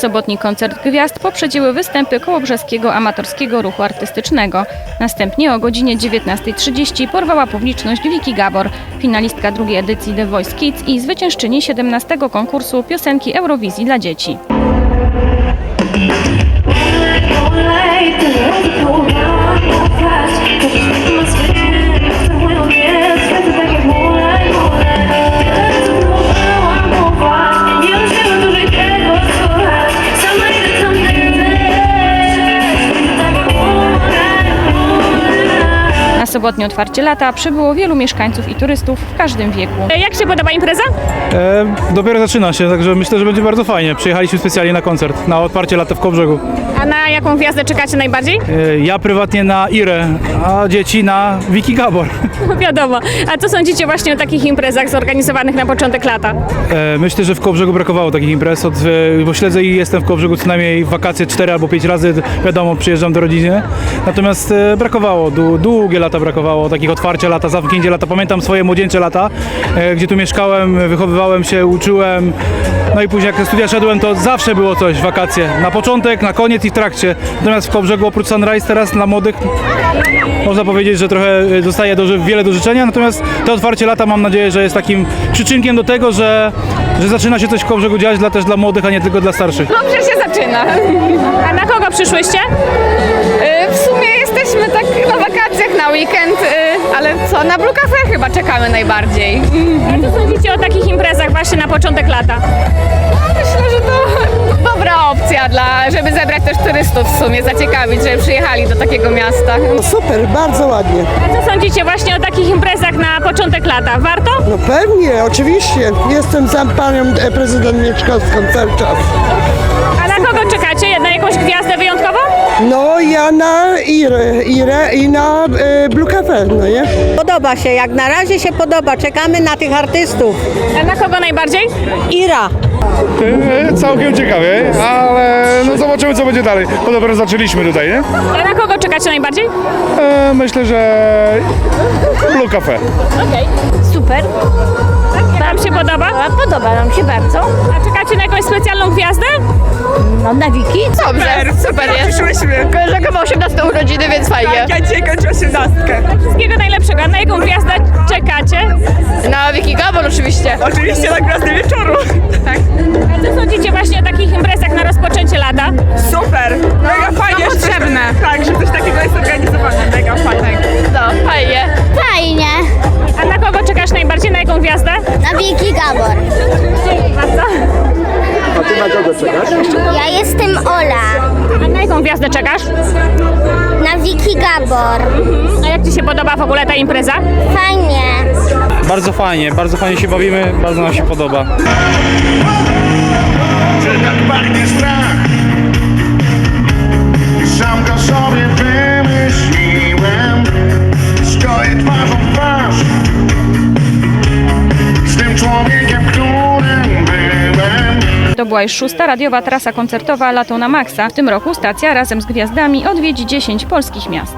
Sobotni koncert gwiazd poprzedziły występy kołobrzeskiego amatorskiego ruchu artystycznego. Następnie o godzinie 19.30 porwała publiczność Wiki Gabor, finalistka drugiej edycji The Voice Kids i zwyciężczyni 17 konkursu piosenki Eurowizji dla dzieci. Sobotnie otwarcie lata przybyło wielu mieszkańców i turystów w każdym wieku. Jak się podoba impreza? E, dopiero zaczyna się, także myślę, że będzie bardzo fajnie. Przyjechaliśmy specjalnie na koncert, na otwarcie lata w Kołbrzegu. A na jaką gwiazdę czekacie najbardziej? E, ja prywatnie na Irę, a dzieci na Wiki Gabor. No wiadomo. A co sądzicie właśnie o takich imprezach zorganizowanych na początek lata? E, myślę, że w Kołbrzegu brakowało takich imprez, od, e, bo śledzę i jestem w Kołbrzegu co najmniej w wakacje 4 albo 5 razy, wiadomo, przyjeżdżam do rodziny. Natomiast e, brakowało, dłu- długie lata brakowało, takich otwarcia lata, zamknięcie lata. Pamiętam swoje młodzieńcze lata, e, gdzie tu mieszkałem, wychowywałem się, uczyłem. No i później jak na studia szedłem, to zawsze było coś, wakacje. Na początek, na koniec i w trakcie. Natomiast w Kołbrzegu oprócz Sunrise teraz dla młodych można powiedzieć, że trochę e, zostaje do, wiele do życzenia, natomiast to otwarcie lata mam nadzieję, że jest takim przyczynkiem do tego, że, że zaczyna się coś w Kołbrzegu dziać dla, też dla młodych, a nie tylko dla starszych. Dobrze się zaczyna. A na kogo przyszłyście? Co, na Blue Cafe chyba czekamy najbardziej. A co sądzicie o takich imprezach właśnie na początek lata? Myślę, że to dobra opcja, dla, żeby zebrać też turystów w sumie, zaciekawić, żeby przyjechali do takiego miasta. Super, bardzo ładnie. A co sądzicie właśnie o takich imprezach na początek lata? Warto? No pewnie, oczywiście. Jestem za panią e, prezydent Mieczkowską cały czas. A na kogo czekacie? Na jakąś gwiazdę wyjątkową? Na Irę, Irę i na e, Blue Cafe, no nie? Podoba się, jak na razie się podoba. Czekamy na tych artystów. A na kogo najbardziej? Ira. E, Całkiem ciekawie, ale no zobaczymy co będzie dalej. Bo dopiero zaczęliśmy tutaj, nie? A na kogo czekacie najbardziej? E, myślę, że Blue Cafe. Okej. Super, Jak wam się podoba? podoba nam się bardzo. A czekacie na jakąś specjalną gwiazdę? No na Wiki. Dobrze, super jest. Przyszłyśmy. Koleżanka ma 18 urodziny, więc fajnie. Ja dzisiaj kończę osiemnastkę. Wszystkiego najlepszego. A na jaką gwiazdę czekacie? Na Wiki Gabor oczywiście. Oczywiście na gwiazdę wieczoru. Tak. A co sądzicie właśnie o takich imprezach na rozpoczęcie lata? Super. Mega fajnie. że coś- potrzebne. Tak, że coś takiego jest organizowane. Mega fajnie. No, fajnie. Fajnie. A na kogo czekasz najbardziej? Na jaką gwiazdę? Na Wiki Gabor. Bardzo. Ja jestem Ola. Gwiazdę czekasz? Na Wiki Gabor. A jak Ci się podoba w ogóle ta impreza? Fajnie. Bardzo fajnie, bardzo fajnie się bawimy, bardzo nam się podoba. że tak To była już szósta radiowa trasa koncertowa Lato na Maxa. W tym roku stacja razem z gwiazdami odwiedzi 10 polskich miast.